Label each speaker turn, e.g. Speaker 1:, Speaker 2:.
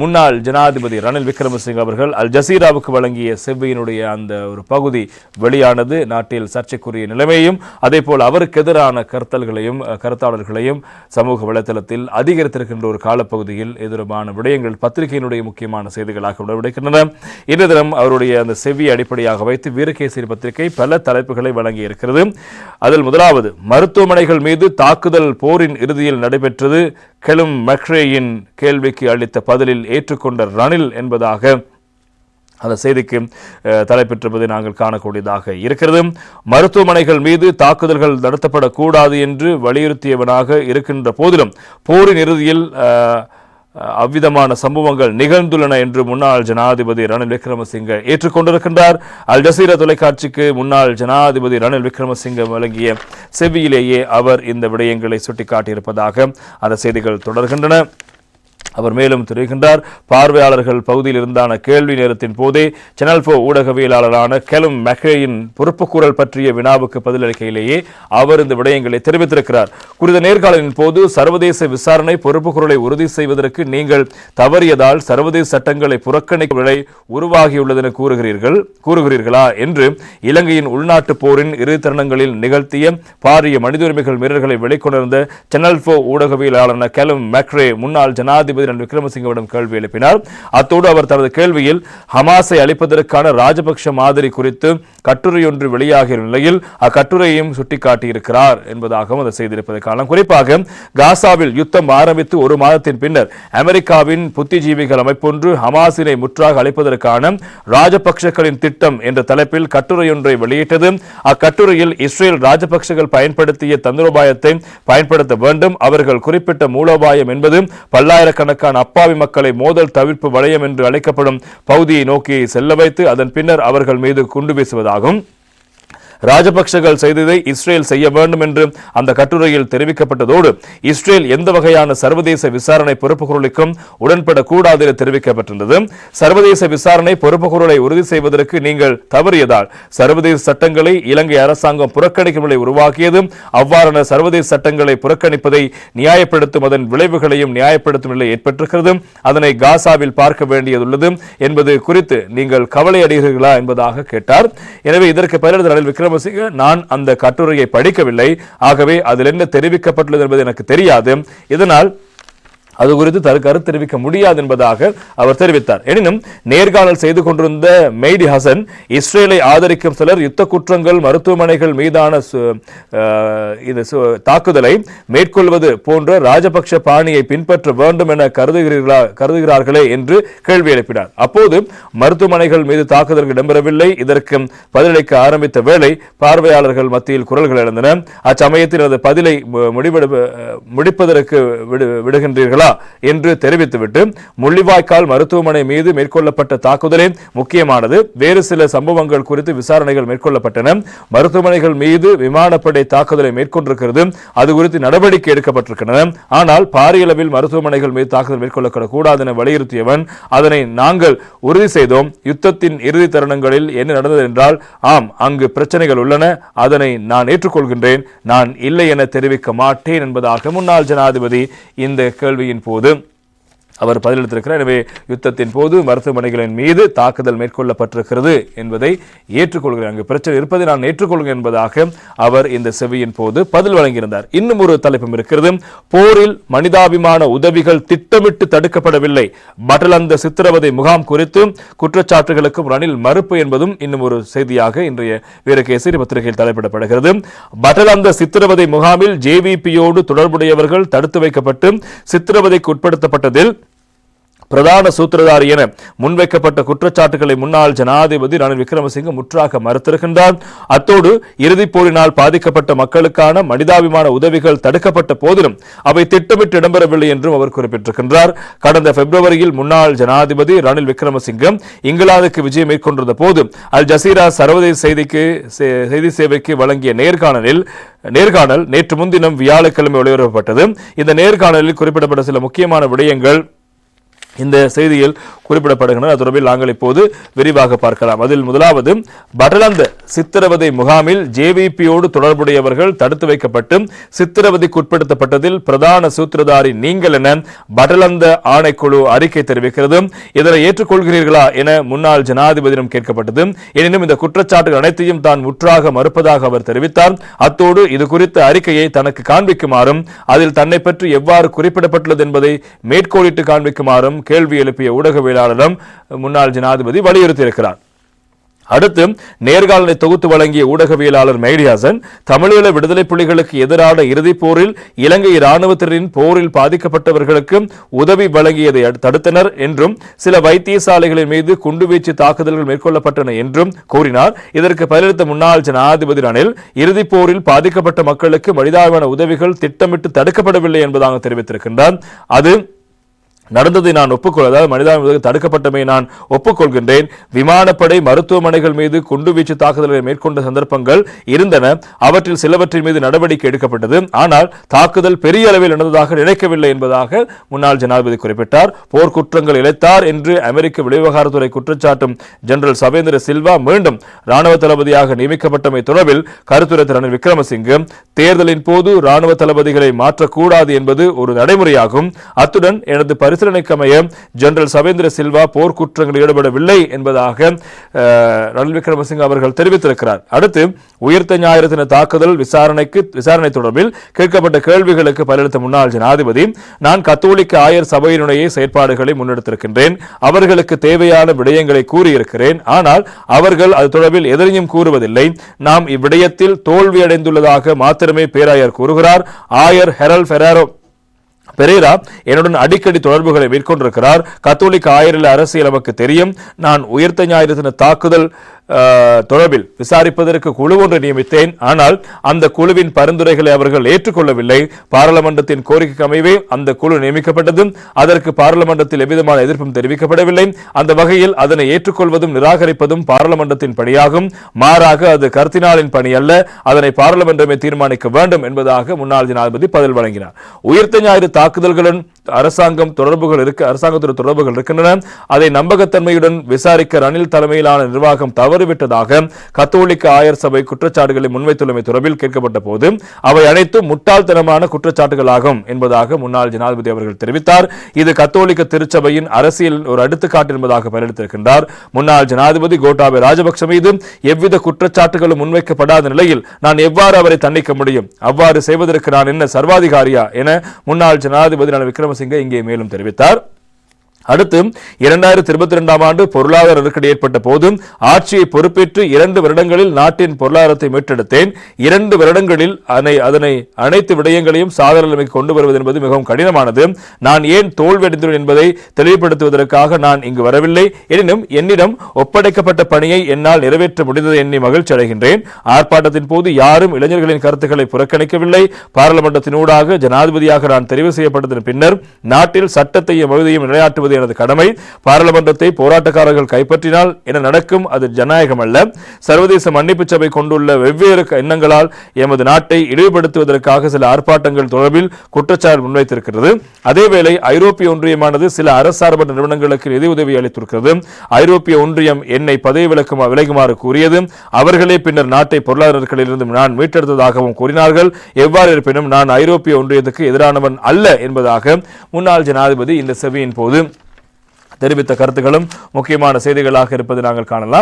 Speaker 1: முன்னாள் ஜனாதிபதி ரணில் விக்ரமசிங்க அவர்கள் அல் ஜசீராவுக்கு வழங்கிய செவ்வியினுடைய அந்த ஒரு பகுதி வெளியானது. நாட்டில் சர்ச்சைக்குரிய நிலைமையும் அதே போல் அவருக்கு எதிரான கருத்தல்களையும் கருத்தாளர்களையும் சமூக வலைத்தளத்தில் அதிகரித்திருக்கின்ற ஒரு காலப்பகுதியில் எதிரான விடயங்கள் பத்திரிகையினுடைய முக்கியமான செய்திகளாக விடவிடுகின்றன இன்று தினம் அவருடைய அந்த செவ்வியை அடிப்படையாக வைத்து வீரகேசரி பத்திரிகை பல தலைப்புகளை வழங்கி இருக்கிறது அதில் முதலாவது மருத்துவமனைகள் மீது தாக்குதல் போரின் இறுதியில் நடைபெற்றது. கெலும் மக்ரேயின் கேள்விக்கு அளித்த காதலில் ஏற்றுக்கொண்ட ரணில் என்பதாக அந்த செய்திக்கு தலைப்பெற்றிருப்பதை நாங்கள் காணக்கூடியதாக இருக்கிறது. மருத்துவமனைகள் மீது தாக்குதல்கள் நடத்தப்படக்கூடாது என்று வலியுறுத்தியவனாக இருக்கின்ற போதிலும் போரின் இறுதியில் அவ்விதமான சம்பவங்கள் நிகழ்ந்துள்ளன என்று முன்னாள் ஜனாதிபதி ரணில் விக்ரமசிங்க ஏற்றுக்கொண்டிருக்கின்றார். அல் ஜசீரா தொலைக்காட்சிக்கு முன்னாள் ஜனாதிபதி ரணில் விக்ரமசிங்க வழங்கிய செவ்வியிலேயே அவர் இந்த விடயங்களை சுட்டிக்காட்டியிருப்பதாக அந்த செய்திகள் தொடர்கின்றன. அவர் மேலும் தெரிவிக்கின்றார் பார்வையாளர்கள் பகுதியில் இருந்தான கேள்வி நேரத்தின் போதே சேனல் போ ஊடகவியலாளரான கெலும் மெக்ரேயின் பொறுப்புக்கூறல் பற்றிய வினாவுக்கு பதிலளிக்கையிலேயே அவர் இந்த விடயங்களை தெரிவித்திருக்கிறார். குறித்த நேர்காணலின் போது சர்வதேச விசாரணை பொறுப்புக்குரலை உறுதி செய்வதற்கு நீங்கள் தவறியதால் சர்வதேச சட்டங்களை புறக்கணிக்கும் நிலை உருவாகியுள்ளதென கூறுகிறீர்கள் கூறுகிறீர்களா என்று இலங்கையின் உள்நாட்டு போரின் இரு தருணங்களில் நிகழ்த்திய பாரிய மனித உரிமைகள் மீறல்களை வெளிக்கொணர்ந்த சேனல் போ ஊடகவியலாளரான கெலும் மெக்ரே முன்னாள் ஜனாதிபதி ரணில் விக்ரமசிங்கவிடம் கேள்வி எழுப்பினார். அத்தோடு அவர் தனது கேள்வியில் ஹமாஸை அழிப்பதற்கான ராஜபக்ஷ மாதிரி குறித்து கட்டுரையொன்று வெளியாகிய நிலையில் அக்கட்டுரையையும் சுட்டிக்காட்டியிருக்கிறார் என்பதாகவும் அதை செய்திருப்பதை காணலாம் குறிப்பாக காசாவில் யுத்தம் ஆரம்பித்து ஒரு மாதத்தின் பின்னர் அமெரிக்காவின் புத்திஜீவிகள் அமைப்பொன்று ஹமாஸினை முற்றாக அழைப்பதற்கான ராஜபக்ஷக்களின் திட்டம் என்ற தலைப்பில் கட்டுரையொன்றை வெளியிட்டது. அக்கட்டுரையில் இஸ்ரேல் ராஜபக்ஷகள் பயன்படுத்திய தந்திரோபாயத்தை பயன்படுத்த வேண்டும். அவர்கள் குறிப்பிட்ட மூலோபாயம் என்பது பல்லாயிரக்கணக்கான அப்பாவி மக்களை மோதல் தவிர்ப்பு வளையம் என்று அழைக்கப்படும் பகுதியை நோக்கி செல்ல வைத்து அதன் பின்னர் அவர்கள் மீது குண்டு வீசுவதாகும். ராஜபக்சகள் செய்ததை இஸ்ரேல் செய்ய வேண்டும் என்று அந்த கட்டுரையில் தெரிவிக்கப்பட்டதோடு இஸ்ரேல் எந்த வகையான சர்வதேச விசாரணை பொறுப்புக்குரலுக்கும் உடன்படக்கூடாது என தெரிவிக்கப்பட்டிருந்தது. சர்வதேச விசாரணை பொறுப்புக்குரலை உறுதி செய்வதற்கு நீங்கள் தவறியதால் சர்வதேச சட்டங்களை இலங்கை அரசாங்கம் புறக்கணிக்கும் நிலை உருவாக்கியது அவ்வாறான சர்வதேச சட்டங்களை புறக்கணிப்பதை நியாயப்படுத்தும் அதன் விளைவுகளையும் நியாயப்படுத்தும் நிலை ஏற்பட்டிருக்கிறது. அதனை காசாவில் பார்க்க வேண்டியதுள்ளது என்பது குறித்து நீங்கள் கவலை அடைகிறீர்களா என்பதாக கேட்டார். எனவே இதற்கு பதிலளித்த ரணில் விக்ரமசிங்க நான் அந்த கட்டுரையை படிக்கவில்லை. ஆகவே அதில் என்ன தெரிவிக்கப்பட்டுள்ளது என்பது எனக்கு தெரியாது. இதனால் அது குறித்து தரு கருத்து தெரிவிக்க முடியாது என்பதாக அவர் தெரிவித்தார். எனினும் நேர்காணல் செய்து கொண்டிருந்த மெய்டி ஹசன் இஸ்ரேலை ஆதரிக்கும் சிலர் யுத்த குற்றங்கள் மருத்துவமனைகள் மீதான இது தாக்குதலை மேற்கொள்வது போன்ற ராஜபக்ஷ பாணியை பின்பற்ற வேண்டும் என கருதுகிறீர்களா கருதுகிறார்களே என்று கேள்வி எழுப்பினார். அப்போது மருத்துவமனைகள் மீது தாக்குதல்கள் இடம்பெறவில்லை. இதற்கு பதிலளிக்க ஆரம்பித்த வேளை பார்வையாளர்கள் மத்தியில் குரல்கள் எழுந்தன. அச்சமயத்தில் அது பதிலை முடிவெடு முடிப்பதற்கு விடுகின்றீர்களா? என்று தெரிவித்துவிட்டு முள்ளிவாய்க்கால் மருத்துவமனை மீது மேற்கொள்ளப்பட்ட தாக்குதலே முக்கியமானது. வேறு சில சம்பவங்கள் குறித்து விசாரணைகள் மேற்கொள்ளப்பட்டன. மருத்துவமனைகள் மீது விமானப்படை தாக்குதலை மேற்கொண்டிருக்கிறது. அது குறித்து நடவடிக்கை எடுக்கப்பட்டிருக்கின்றன. ஆனால் பாரிய அளவில் மருத்துவமனைகள் மீது தாக்குதல் மேற்கொள்ளக்கூடாது என வலியுறுத்தியவன் அதனை நாங்கள் உறுதி செய்தோம். யுத்தத்தின் இறுதி தருணங்களில் என்ன நடந்தது என்றால் ஆம் அங்கு பிரச்சனைகள் உள்ளன. அதனை நான் ஏற்றுக்கொள்கின்றேன். நான் இல்லை என தெரிவிக்க மாட்டேன் என்பதாக முன்னாள் ஜனாதிபதி இந்த கேள்வியின் போது அவர் பதிலளித்திருக்கிறார். எனவே யுத்தத்தின் போது மருத்துவமனைகளின் மீது தாக்குதல் மேற்கொள்ளப்பட்டிருக்கிறது என்பதை ஏற்றுக்கொள்கிறேன். அங்கு பிரச்சனை இருப்பதை நான் ஏற்றுக்கொள்கிறேன் என்பதாக அவர் இந்த செவியின் போது பதில் வழங்கியிருந்தார். இன்னும் ஒரு தலைப்பும் இருக்கிறது. போரில் மனிதாபிமான உதவிகள் திட்டமிட்டு தடுக்கப்படவில்லை. பட்டலந்த சித்திரவதை முகாம் குறித்து குற்றச்சாட்டுகளுக்கும் ரணில் மறுப்பு என்பதும் இன்னும் ஒரு செய்தியாக இன்றைய வீரகேசரி பத்திரிகையில் தலைப்பிடப்படுகிறது. பட்டலந்த சித்திரவதை முகாமில் ஜேவிபியோடு தொடர்புடையவர்கள் தடுத்து வைக்கப்பட்டு சித்திரவதைக்கு உட்படுத்தப்பட்டதில் பிரதான சூத்திரதாரி என முன்வைக்கப்பட்ட குற்றச்சாட்டுகளை முன்னாள் ஜனாதிபதி ரணில் விக்ரமசிங்க முற்றாக மறுத்திருக்கின்றார். அத்தோடு இறுதிப் போரினால் பாதிக்கப்பட்ட மக்களுக்கான மனிதாபிமான உதவிகள் தடுக்கப்பட்ட போதிலும் அவை திட்டமிட்டு இடம்பெறவில்லை என்றும் அவர் குறிப்பிட்டிருக்கின்றார். கடந்த பிப்ரவரியில் முன்னாள் ஜனாதிபதி ரணில் விக்ரமசிங்கம் இங்கிலாந்துக்கு விஜயம் மேற்கொண்டிருந்த போது அல் ஜசீரா சர்வதேச செய்திக்கு சே- செய்தி சேவைக்கு வழங்கிய நேர்காணலில் நேர்காணல் நேற்று முன்தினம் வியாழக்கிழமை ஒளிபரப்பப்பட்டது. இந்த நேர்காணலில் குறிப்பிடப்பட்ட சில முக்கியமான விடயங்கள் இந்த செய்தியில் குறிப்பிடப்படுகின்றன. அது தொடர்பில் நாங்கள் இப்போது விரிவாக பார்க்கலாம். அதில் முதலாவது படலந்த சித்திரவதை முகாமில் ஜேவிபியோடு தொடர்புடையவர்கள் தடுத்து வைக்கப்பட்டு சித்திரவதைக்குட்படுத்தப்பட்டதில் பிரதான சூத்திரதாரி நீங்கள் என படலந்த ஆணைக்குழு அறிக்கை தெரிவிக்கிறது. இதனை ஏற்றுக்கொள்கிறீர்களா என முன்னாள் ஜனாதிபதியிடம் கேட்கப்பட்டது. எனினும் இந்த குற்றச்சாட்டுகள் அனைத்தையும் தான் முற்றாக மறுப்பதாக அவர் தெரிவித்தார். அத்தோடு இது குறித்த அறிக்கையை தனக்கு காண்பிக்குமாறும் அதில் தன்னை பற்றி எவ்வாறு குறிப்பிடப்பட்டுள்ளது என்பதை மேற்கோளிட்டு காண்பிக்குமாறும் கேள்வி எழுப்பிய ஊடகவியலாளரிடம் முன்னாள் ஜனாதிபதி வலியுறுத்தியிருக்கிறார். அடுத்து நேர்காணலை தொகுத்து வழங்கிய ஊடகவியலாளர் மெய்டியாசன் தமிழீழ விடுதலை புலிகளுக்கு எதிரான இறுதிப் போரில் இலங்கை இராணுவத்தினரின் போரில் பாதிக்கப்பட்டவர்களுக்கு உதவி வழங்கியதை தடுத்தனர் என்றும் சில வைத்தியசாலைகளின் மீது குண்டுவீச்சு தாக்குதல்கள் மேற்கொள்ளப்பட்டன என்றும் கூறினார். இதற்கு பதிலளித்த முன்னாள் ஜனாதிபதி ரணில் இறுதிப் போரில் பாதிக்கப்பட்ட மக்களுக்கு மனிதாபிமான உதவிகள் திட்டமிட்டு தடுக்கப்படவில்லை என்பதாக தெரிவித்திருக்கின்றார். அது நடந்ததை நான் ஒப்புக்கொள் அதாவது மனிதாபிமான தடுக்கப்பட்டமை நான் ஒப்புக்கொள்கின்றேன். விமானப்படை மருத்துவமனைகள் மீது குண்டுவீச்சு தாக்குதல்களை மேற்கொண்ட சந்தர்ப்பங்கள் இருந்தன. அவற்றில் சிலவற்றின் மீது நடவடிக்கை எடுக்கப்பட்டது. ஆனால் தாக்குதல் பெரிய அளவில் நடந்ததாக நினைக்கவில்லை என்பதாக முன்னாள் ஜனாதிபதி குறிப்பிட்டார். போர் குற்றங்கள் இழைத்தார் என்று அமெரிக்க வெளிவகாரத்துறை குற்றச்சாட்டும் ஜெனரல் சவேந்திர சில்வா மீண்டும் ராணுவ தளபதியாக நியமிக்கப்பட்டமை தொடர்பில் கருத்துரைத்த ரணில் விக்ரமசிங்கு தேர்தலின் போது ராணுவ தளபதிகளை மாற்றக்கூடாது என்பது ஒரு நடைமுறையாகும். அத்துடன் எனது பரிசீலனைக்கமைய ஜெனரல் சவேந்திர சில்வா போர்க்குற்றங்களில் ஈடுபடவில்லை என்பதாக ரணில் விக்ரமசிங்க அவர்கள் தெரிவித்திருக்கிறார். அடுத்து உயிர்த்த ஞாயிறு தின தாக்குதல் விசாரணைக்கு விசாரணை தொடர்பில் கேட்கப்பட்ட கேள்விகளுக்கு பதிலளித்த முன்னாள் ஜனாதிபதி நான் கத்தோலிக்க ஆயர் சபையினுடைய செயற்பாடுகளை முன்னெடுத்திருக்கின்றேன் அவர்களுக்கு தேவையான விடயங்களை கூறியிருக்கிறேன் ஆனால் அவர்கள் அது தொடர்பில் எதனையும் கூறுவதில்லை. நாம் இவ்விடயத்தில் தோல்வியடைந்துள்ளதாக மாத்திரமே பேராயர் கூறுகிறார். ஆயர் ஹெரல் ஃபெராரோ பெரேரா என்னுடன் அடிக்கடி தொடர்புகளை மேற்கொண்டிருக்கிறார். கத்தோலிக்க ஆயரில் அரசியல் நமக்கு தெரியும். நான் உயர்த்த ஞாயிறு தின தாக்குதல் தொடர்பில் விசாரிப்பதற்கு குழு ஒன்று நியமித்தேன். ஆனால் அந்த குழுவின் பரிந்துரைகளை அவர்கள் ஏற்றுக்கொள்ளவில்லை. பாராளுமன்றத்தின் கோரிக்கைக்கு அமைவே அந்த குழு நியமிக்கப்பட்டது அதற்கு பாராளுமன்றத்தில் எவ்விதமான எதிர்ப்பும் தெரிவிக்கப்படவில்லை. அந்த வகையில் அதனை ஏற்றுக்கொள்வதும் நிராகரிப்பதும் பாராளுமன்றத்தின் பணியாகும். மாறாக அது கருத்தினாலின் பணி அல்ல அதனை பாராளுமன்றமே தீர்மானிக்க வேண்டும் என்பதாக முன்னாள் ஜனாதிபதி பதில் வழங்கினார். உயிர்த்த ஞாயிறு தாக்குதல்களுடன் அரசாங்கம் தொடர்புகள் இருக்க அரசாங்கத்துடைய தொடர்புகள் இருக்கின்றன. அதை நம்பகத்தன்மையுடன் விசாரிக்க ரணில் தலைமையிலான நிர்வாகம் தவறிவிட்டதாக கத்தோலிக்க ஆயர் சபை குற்றச்சாட்டுகளை முன்வைத்துள்ளமை தொடர்பில் கேட்கப்பட்ட போது அவை அனைத்தும் முட்டாள்தனமான குற்றச்சாட்டுகளாகும் என்பதாக முன்னாள் ஜனாதிபதி அவர்கள் தெரிவித்தார். இது கத்தோலிக்க திருச்சபையின் அரசியல் ஒரு அடுத்துக்காட்டு என்பதாக பதிலளித்திருக்கின்றார் முன்னாள் ஜனாதிபதி கோட்டாபய ராஜபக்ச மீது எவ்வித குற்றச்சாட்டுகளும் முன்வைக்கப்படாத நிலையில் நான் எவ்வாறு அவரை தண்டிக்க முடியும்? அவ்வாறு செய்வதற்கு நான் என்ன சர்வாதிகாரியா? என முன்னாள் ஜனாதிபதி விக்ரம விக்ரமசிங்கே இங்கே மேலும் தெரிவித்தார். அடுத்து இரண்டாயிரத்தி இருபத்தி இரண்டாம் ஆண்டு பொருளாதார நெருக்கடி ஏற்பட்ட போதும் ஆட்சியை பொறுப்பேற்று இரண்டு வருடங்களில் நாட்டின் பொருளாதாரத்தை மீட்டெடுத்தேன். இரண்டு வருடங்களில் அதனை அதனை அனைத்து விடயங்களையும் சாதாரண நிலைமைக்கு கொண்டு வருவது என்பது மிகவும் கடினமானது. நான் ஏன் தோல்வியடைந்துள்ளேன் என்பதை தெளிவுபடுத்துவதற்காக நான் இங்கு வரவில்லை. எனினும் என்னிடம் ஒப்படைக்கப்பட்ட பணியை என்னால் நிறைவேற்ற முடிந்ததை எண்ணி மகிழ்ச்சி அடைகின்றேன். ஆர்ப்பாட்டத்தின் போது யாரும் இளைஞர்களின் கருத்துக்களை புறக்கணிக்கவில்லை. பாராளுமன்றத்தினூடாக ஜனாதிபதியாக நான் தெரிவு செய்யப்பட்டதன் பின்னர் நாட்டில் சட்டத்தையும் மகுதியையும் நிலையாட்டுவது எனது கடமை. பாராளுமன்றத்தை போராட்டக்காரர்கள் கைப்பற்றினால் என நடக்கும்? அது ஜனநாயகம் அல்ல சர்வதேச மன்னிப்பு சபை கொண்டுள்ள வெவ்வேறு எண்ணங்களால் எமது நாட்டை இழிவுபடுத்துவதற்காக சில ஆர்ப்பாட்டங்கள் தொடர்பில் குற்றச்சாட்டு முன்வைத்திருக்கிறது. அதேவேளை ஐரோப்பிய ஒன்றியமானது சில அரசார்பு நிறுவனங்களுக்கு நிதியுதவி அளித்திருக்கிறது. ஐரோப்பிய ஒன்றியம் என்னை பதவி விலக்குமா விலகுமாறு கூறியது. அவர்களே பின்னர் நாட்டை பொருளாதார நான் மீட்டெடுத்ததாகவும் கூறினார்கள். எவ்வாறு இருப்பினும் நான் ஐரோப்பிய ஒன்றியத்துக்கு எதிரானவன் அல்ல என்பதாக முன்னாள் ஜனாதிபதி இந்த செவியின் போது தெரிவித்த கருத்துக்களும் முக்கியமான செய்திகளாக இருப்பதை நாங்கள் காணலாம்.